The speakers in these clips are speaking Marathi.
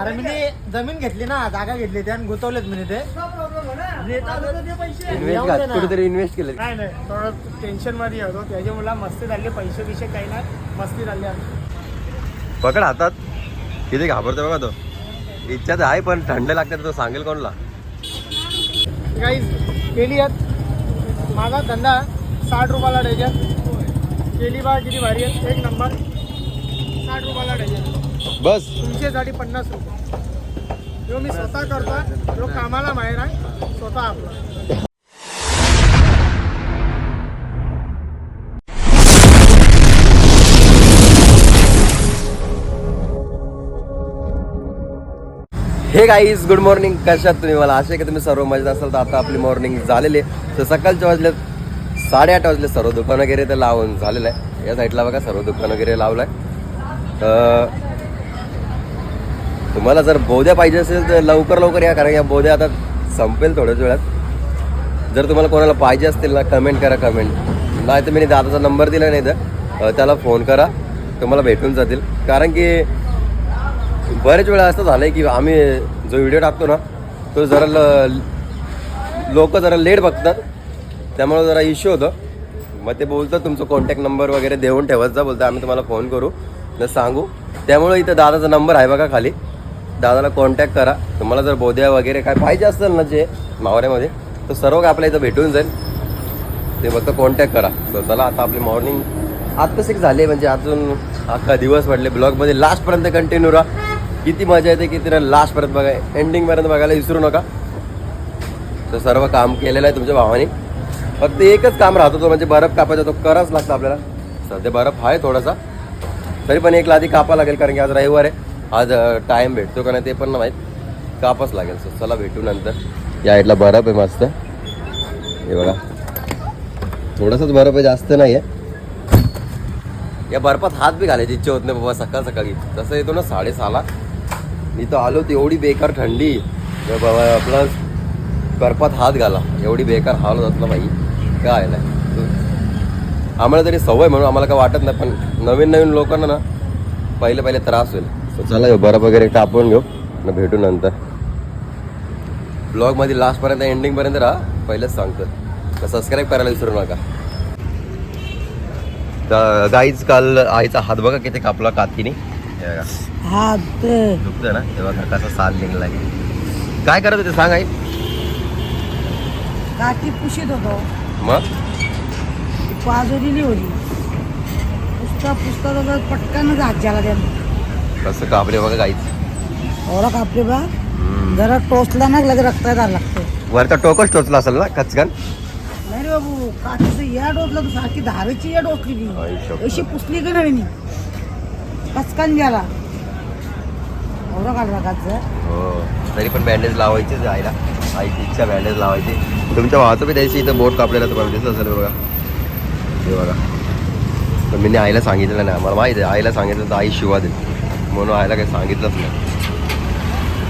अरे मी जमीन घेतली ना जागा घेतली त्या गुंतवलेत मी ते. इन्व्हेस्ट कुठेतरी इन्व्हेस्ट केलं. नाही नाही थोडं टेन्शनमध्ये होतो त्याच्या मुला मस्ती झाली पैसे बिशे काही नाही. मस्ती झाली पकड हातात. किती घाबरतो बघा तो. इच्छा तर आहे पण थंड लागते तो सांगेल कोणला. काही केली आहेत. माझा धंदा साठ रुपयाला डझन. केली बा किती भारी आहेत एक नंबर. साठ रुपयाला डझन. बस. तीनशेसाठी पन्नास रुपये. जो मी स्वतः करतो जो कामाला बाहेर आहे स्वतः आपला. हे गाईज गुड मॉर्निंग कशात तुम्ही? मला आशा आहे की तुम्ही सर्व मजेत असाल. तर आता आपली मॉर्निंग झालेली आहे. तर सकाळच्या वाजले साडेआठ वाजले सर्व दुकान वगैरे तर लावून झालेलं आहे. या साईडला बघा सर्व दुकान वगैरे लावलं आहे तर तुम्हाला जर बोद्या पाहिजे असेल तर लवकर लवकर या कारण या बोद्या आता संपेल थोड्याच वेळात. जर तुम्हाला कोणाला पाहिजे असतील ना कमेंट करा कमेंट नाही तर मी दादाचा नंबर दिला नाही तर त्याला फोन करा. तुम्हाला भेटून जातील. कारण की बरेच वेळा असं झालं आहे की आम्ही जो व्हिडिओ टाकतो ना तो जरा ल लोक जरा लेट बघतात. त्यामुळे जरा इश्यू होतं. मग ते बोलतात तुमचं कॉन्टॅक्ट नंबर वगैरे देऊन ठेवत जा बोलतं आम्ही तुम्हाला फोन करू. न सांगू. त्यामुळे इथं दादाचा नंबर आहे बघा खाली. दादाला कॉन्टॅक्ट करा. तुम्हाला जर बोध्या वगैरे काय पाहिजे असेल ना जे मावऱ्यामध्ये तर सर्व काय आपल्या इथं भेटून जाईल. ते फक्त कॉन्टॅक्ट करा. तर चला आता आपली मॉर्निंग आत्ताच एक झाली म्हणजे अजून अख्खा दिवस म्हटले ब्लॉगमध्ये लास्टपर्यंत कंटिन्यू राहा. किती मजा येते किती ना लास्टपर्यंत बघा. एंडिंगपर्यंत बघायला विसरू नका. तर सर्व काम केलेलं आहे तुमच्या भावाने. फक्त एकच काम राहतो तो म्हणजे बर्फ कापायचा. तो कराच लागतो आपल्याला. सध्या बर्फ आहे थोडासा. तरी पण एक लादी कापा लागेल कारण की आज रविवार आहे. आज टाईम भेटतो का नाही ते पण माहीत. कापच लागेल सर चला भेटू नंतर. या इथला बर्फ आहे मस्त. हे बघा. थोडासाच बर्फ आहे जास्त नाही आहे या बर्फात हात बी घालायची इच्छा होत नाही बाबा सकाळ सकाळी. तसं येतो ना साडेसहाला मी तर आलो होती एवढी बेकार थंडी. तर बाबा प्लस बर्फात हात घाला. एवढी बेकार हाल होत ना भाई काय नाही आम्हाला तरी सवय म्हणून आम्हाला काय वाटत नाही पण नवीन नवीन लोकांना ना पहिले पहिले त्रास होईल. चला ह्यो बर्फ वगैरे टापून घेऊ. न भेटू नंतर. ब्लॉगमध्ये लास्टपर्यंत एंडिंगपर्यंत राहा. पहिलेच सांगतो. तर सबस्क्राईब करायला विसरू नका. तर गाईच काल आईचा हात बघा किती कापला दुखतंय ना? तेव्हा कसा साल निघलाय. काय करत होते सांग आई? काठी पुशीत होतो. मग? पाजोरीली होती पुसता पुसता तर पटकन त्यांना. कसं कापले बघा गाईच एवढा कापले बा जरा टोचला ना लगे रक्त द्यायला लागतं. वरचा टोकच टोचला असेल ना कचकन? नाही रे बाबू काठीचं या डोसला तू सारखी धारेची या ती शपथ. अशी पुसली का नाही कचकन गेला. एवढा काढला काच हो. तरी पण बँडेज लावायचीच आईला. आईची इच्छा बँडेज लावायची. तुमच्या भावाचं बी द्यायची इथं बोट कापलेला तुम्हाला दिसलं असेल बघा. हे बघा. पण मी आईला सांगितलं नाही मला माहिती आहे. आईला सांगितलं तर आई शिवा दे म्हणून आईला काही सांगितलंच नाही.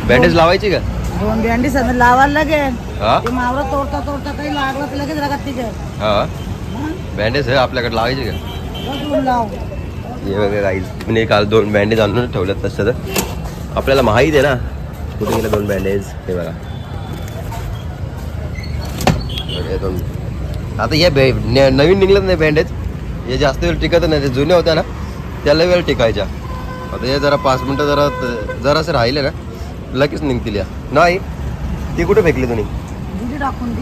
बँडेज लावायची का? दोन बँडी सगळं लावायला लागेल. हा? मावळा तोडता तोडता काही लागलं तर लगेच रागात तिथे हा? बँडेज आहे आपल्याकडे लावायची का? हे गाईज मी काल दोन बँडेज आणून ठेवलेत तसं तर. आपल्याला माहीत आहे ना कुठे गेले दोन बँडेज? हे बघा. हे आता हे नवीन निघलं नाही बँडेज. हे जास्त वेळ टिकत नाही. ते जुने होत्या ना त्याला वेळ टिकायच्या. आता हे जरा पाच मिनटं जरा जरासं राहिले ना लगेच निघतील या. नाही ती कुठे फेकली तुम्ही? टाकून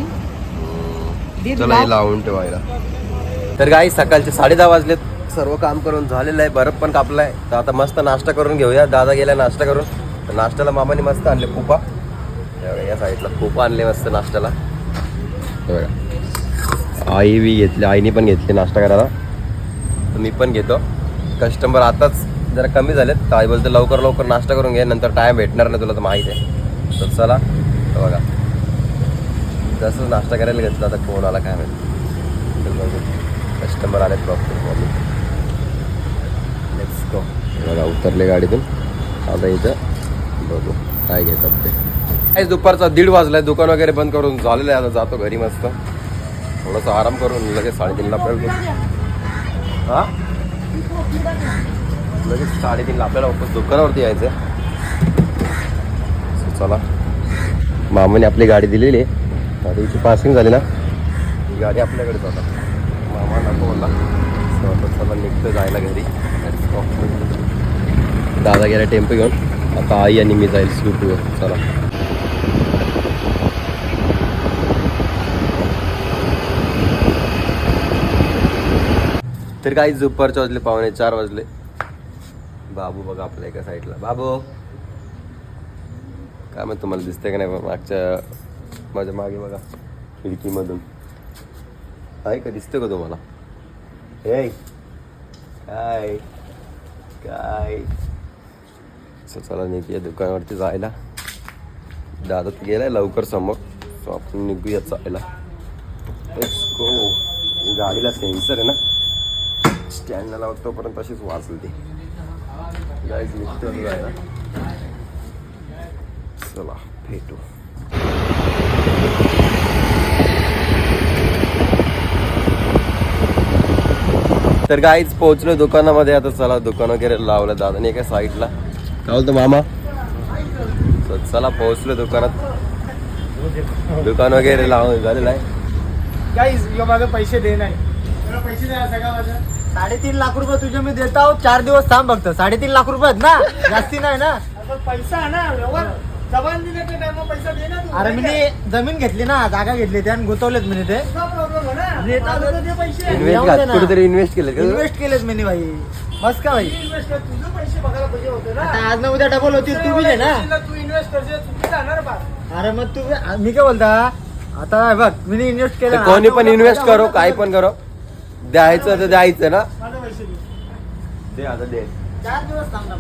चला हे लावून ठेवायला. तर गाई सकाळचे साडे दहा वाजलेत. सर्व काम करून झालेलं आहे बर्फ पण कापलाय. तर आता मस्त नाश्ता करून घेऊया. दादा गेला नाश्ता करून. तर नाश्त्याला मामाने मस्त आणले कुपा बघा, या साईडला कुपा आणले मस्त नाश्त्याला. बघा. आई बी घेतली आईने पण घेतली नाश्ता करायला. मी पण घेतो. कस्टमर आताच जरा कमी झालेत. तर आई बोलते लवकर लवकर नाश्ता करून घे नंतर टाईम भेटणार नाही तुला तर माहीत आहे. तर चला बघा. जसं नाश्ता करायला घेतला आता कोण आला काय माहिती. कस्टमर आले प्रॉपर लेट्स गो बघा उतरले गाडीतून. आता इथं बघू काय घेतात ते. काहीच दुपारचा दीड वाजला आहे दुकान वगैरे बंद करून झालेलं आहे. आता जातो घरी मस्त. थोडंसं आराम करून लगेच साडेतीनला आपल्याला हां? लगेच साडेतीनला आपल्याला वापस दुकानावरती यायचं चला. मामाने आपली गाडी दिलेली आहे. आता इथे पासिंग झाली ना? ही गाडी आपल्याकडे जाता मामा नको बोलला आता चला निघतो जायला घरी. दादा गेला टेम्पो घेऊन. आता आई आणि मी जाईल स्कूटीवर. चला. तर काही दुपारचे वाजले पावणे चार वाजले. बाबू बघा आपल्या एका साईडला. बाबू! काय मग तुम्हाला दिसतंय का नाही मागच्या माझ्या मागे बघा खिडकीमधून. आहे का? दिसतंय का तुम्हाला? हे! काय? काय? चला निघूया दुकानावरती जायला. दादा तर गेलाय लवकर समोर. सो आपण निघूया चायला. गाडीला सेन्सर आहे ना. स्टँडला लावतोपर्यंत तशीच वाचली ती गाईज निघतो जायला चला भेटू तर गाईच पोहोचलो दुकानामध्ये. आता चला दुकान वगैरे लावलं दादाने एका साईडला काय बोलतो मामा. चला पोहोचलो दुकानात. दुकान वगैरे लावून झालेलं आहे. गाईज यो माझे पैसे दे नाही पैसे द्या सगळा माझा. साडेतीन लाख रुपये तुझे मी देत आहो चार दिवस थांब फक्त. साडेतीन लाख रुपये आहेत ना? जास्ती नाही ना? पैसा आहे ना व्यवहार. जबान दिले ते टाइम पैसा दे ना तू. अरे मी जमीन घेतली ना जागा घेतली त्या गुंतवलेत मी ते प्रॉब्लेम आहे ना. देता माझं तर दे पैसे येऊन इन्व्हेस्ट दे ना. कुठेतरी इन्व्हेस्ट केलं का इन्व्हेस्ट केलेत मी भाई. मस्त का भाई? इन्व्हेस्ट कर तुझं पैसे बघायला पाहिजे होते ना. आता आज ना उद्या डबल होती तू बी दे ना. तू इन्व्हेस्ट करशील चुकी जाणार बा. अरे मग तू मी काय बोलता? आता बघ मी इन्व्हेस्ट केलं तर कोणी पण इन्व्हेस्ट करो काय पण करो. द्यायचं तर द्यायचं ना? दे. दे आता दे. ना.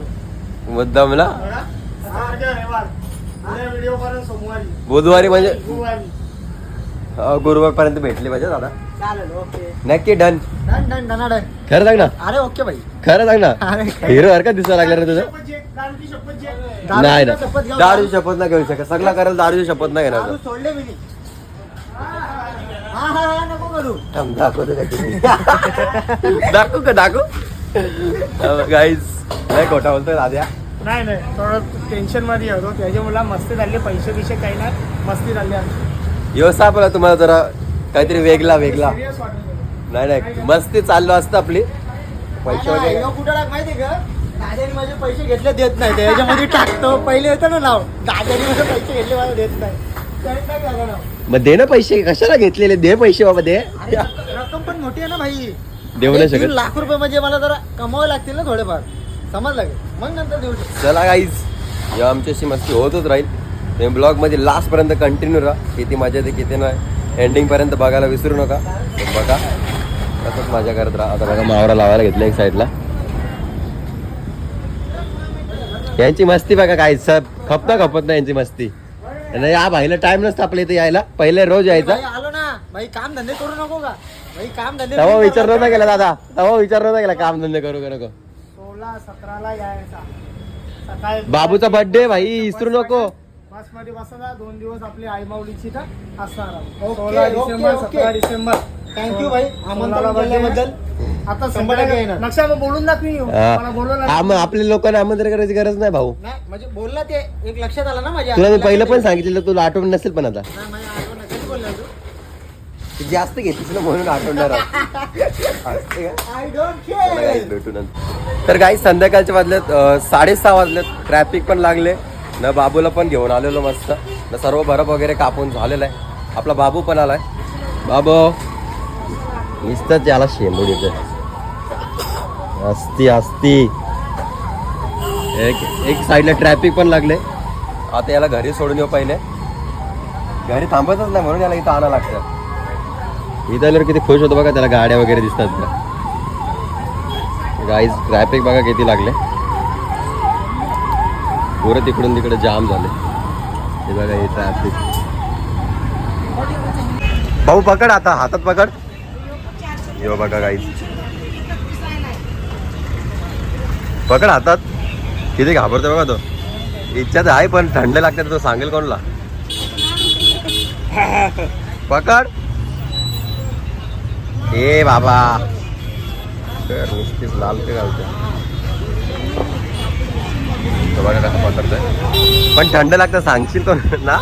मुद्दाम ना बुधवारी म्हणजे? गुरुवारी. पर्यंत भेटले पाहिजे दादा. चालेल ओके. नक्की done. Done done done done. खरं सांग ना. अरे ओके भाई खरं सांग ना. अरे हिरो सारखा दिसायला लागला रे तुझं. दारू नाही ना. दारूची शपथ नाही घेऊ शकत. सगळा करायला दारूची शपथ नाही घेणार. नको करू. थांब, दाखवतो का तुम्ही? दाखवू का दाखवू? गाईज नाही खोटा बोलतोय दाद्या नाही नाही थोडं टेन्शनमध्ये होतो त्याच्यामुळे मस्ती झाली पैसे बिशे काही नाही. मस्ती झाली आमची. व्यवस्था आपला तुम्हाला जरा काहीतरी वेगळा वेगळा. नाही नाही मस्ती चाललो असतं आपली. पैसे वगैरे. कुठं टाक माहिती का? दादाने माझे पैसे घेतले देत नाही. त्याच्यामध्ये टाकतो. पहिले येतं ना नाव. दादाने माझे पैसे घेतले मला देत नाही. मग दे ना पैसे कशाला घेतलेले? दे पैसे बाबा दे. अरे रक्कम पण मोठी आहे ना भाई. देऊ नाही शकत लाख रुपये म्हणजे मला जरा कमावे लागतील ना थोडेफार. समजलं का? मग नंतर देऊ शकतो. चला गाईज या आमच्याशी मस्ती होतच राहील. तुम्ही ब्लॉगमध्ये लास्ट पर्यंत कंटिन्यू राहा. किती मजा येते किती नाही. एंडिंग पर्यंत बघायला विसरू नका. तर बघा. तसंच मजा करत राहा. आता बघा मावरा लावायला घेतलं एक साईडला यांची मस्ती बघा काय सब खप ना खपत नाही यांची मस्ती. आणि या भाईला टाइम नसतं आपल्या इथे यायला. पहिले रोज यायचा. भाई आलो ना. भाई काम धंदे करू नको का? भाई काम धंदे तेव्हा विचार नव्हता केला दादा. तेव्हा विचार नव्हता केला काम धंदे करू का नको सोळा सतराला यायचा. सकाळी बाबूचा बर्थडे भाई. विसरू नको. बसमध्ये बसला दोन दिवस आपली आई माऊलीची तर असणार. सोळा ओके, डिसेंबर ओके. सतरा डिसेंबर. थँक्यू भाई. आमंत्रण. केल्याबद्दल आता संध्याकाळी मग बोलून दाखवी आपल्या लोकांना आमंत्रण करायची गरज नाही भाऊ. नाही म्हणजे बोलला ते एक लक्षात आलं ना माझ्या तुला मी पहिलं पण सांगितलेलं तुला आठवण नसेल पण आता. नाही, माझ्या आठवण नाही. कधी बोलला तू? जास्त घेतलीस ना म्हणून आठवणार असते का? आय डोंट चला guys, केअर भेटू नंतर. तर काही संध्याकाळच्या वाजल्यात अं, साडेसहा वाजल्यात. ट्रॅफिक पण लागले. न बाबूला पण घेऊन आलेलो मस्त. न सर्व बरफ वगैरे कापून झालेलं आहे. आपला बाबू पण आलाय. बाबू. नुसतंच याला शेंबूड येते असती असती. एक एक साईडला ट्रॅफिक पण लागले आता याला घरी सोडून येऊ पहिले. घरी थांबतच नाही म्हणून याला इथं आणा लागतं. इथं आल्यावर किती खुश होतो बघा त्याला गाड्या वगैरे दिसतात बघा. गाईज ट्रॅफिक बघा किती लागले. पुरं तिकडून तिकडे जाम झाले. हे बघा हे ट्रॅफिक भाऊ पकड आता. हातात पकड. यो बघा गाईज पकड हातात. किती घाबरतो बघा तो. इच्छा तर आहे पण थंड लागते तर तो सांगेल कोणला. पकड. ए बाबा. तर नुसतीच लाल ते घालतो बघा कसं पकडतोय. पण थंड लागतं सांगशील तो ना?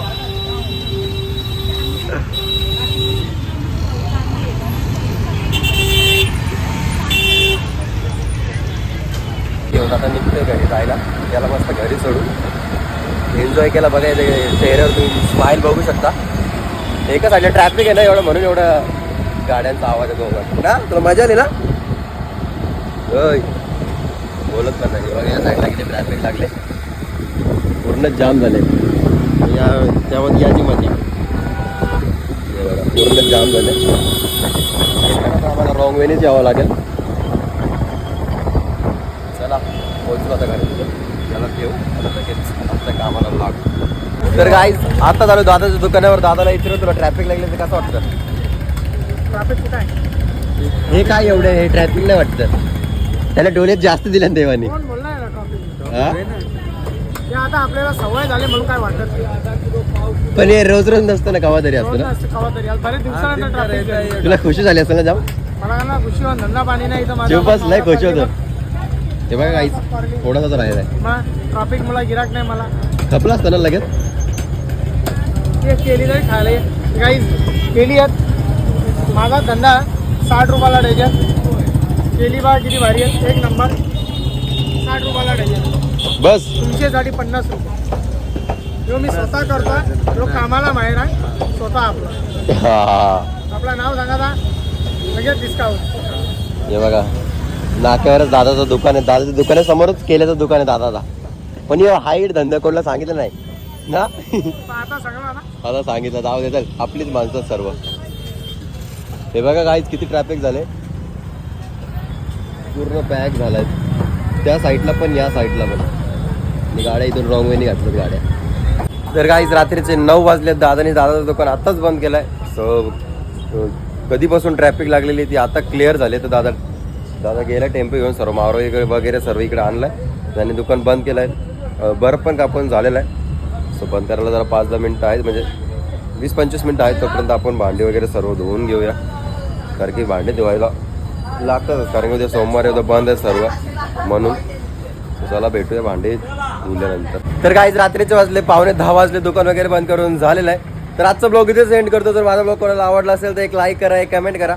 घेऊन आता निघतोय घरी जायला. त्याला मस्त घरी सोडून. एन्जॉय केला बघा इथे चेहऱ्यावर तुम्ही स्माईल बघू शकता. एकच साईडला ट्रॅफिक आहे ना एवढं म्हणून एवढं गाड्यांचा आवाज येतो ना? तुला मजा आली ना? होय बोलत पण नाही. बघा या साईडला किती ट्रॅफिक लागले. पूर्ण जाम झाले. या त्यामध्ये याची मजा हे बघा पूर्ण जाम झाले. आम्हाला रॉंग वेनेच यावं लागेल चला पोहोचलो आता त्याला लगेच आपल्या कामाला लागू. तर गाईज आता झालो दादाच्या दुकानावर. दादाला इथे तुला ट्रॅफिक लागले तर कसं वाटतं? ट्रॅफिक कुठं आहे? हे काय एवढं हे ट्रॅफिक नाही वाटतं. त्याला डोलेत जास्त दिल्या ना देवानी. कोण बोलणार ना ट्रॅफिक हा? ते आता आपल्याला सवय झाली म्हणून काय वाटत नाही. पण हे रोज रोज नसतं ना कवा तरी असतं ना. तुला खुशी झाली असेल ना मला ना खुशी धंदा पाणी नाही खुश होतं. मग ते बघा काहीच थोडासा राहिलाय ट्रॅफिक मला गिराक नाही मला. खपला असतं ना लगेच? ते केली तरी खायला. गाईज केली आहेत. माझा धंदा साठ रुपयाला डझन. केली बा किती भारी आहेत एक नंबर. साठ रुपयाला डझन. बस. तुमच्यासाठी पन्नास रुपये. जो मी स्वतः करतो. जो कामाला माहीर आहे. स्वतः आपला. हा. आपलं नाव सांगा लगेच डिस्काउंट हे बघा. नाक्यावरच दादाचं दुकान आहे. दादाच्या दुकानासमोरच केल्याचं दुकान आहे दादाचा. पण हे हाईट धंदा कोणाला सांगितलं नाही. ना? आता सांगितलं जाऊ दे चल. आपलीच माणसं सर्व. हे बघा काहीच किती ट्रॅफिक झाले. पूर्ण पॅक झालाय. त्या साईडला पण या साईडला पण. आणि गाड्या इथून रॉंग वेने घातल्यात गाड्या. तर काहीच रात्रीचे नऊ वाजले. दादाने दादाचं दुकान आत्ताच बंद केलंय. सो कधीपासून ट्रॅफिक लागलेली ती आता क्लिअर झाले तर दादा दादा गेला टेम्पो घेऊन सर्व मारो वगैरे सर्व इकडे आणलाय. त्यांनी दुकान बंद केलंय. आहे बर्फ पण कापून झालेला आहे. सो बंद करायला जरा पाच दहा मिनटं आहेत म्हणजे वीस पंचवीस मिनटं आहेत तोपर्यंत आपण भांडी वगैरे सर्व धुवून घेऊया. कारण की भांडी धुवायला लागतातच कारण की उद्या सोमवारी उद्या बंद आहे सर्व. म्हणून चला भेटूया भांडी धुल्यानंतर. तर काहीच रात्रीचे वाजले पावणे दहा वाजले दुकान वगैरे बंद करून झालेलं आहे. तर आजचा ब्लॉग इथेच सेंड करतो. जर माझा ब्लॉग कोणाला आवडला असेल तर एक लाईक करा एक कमेंट करा.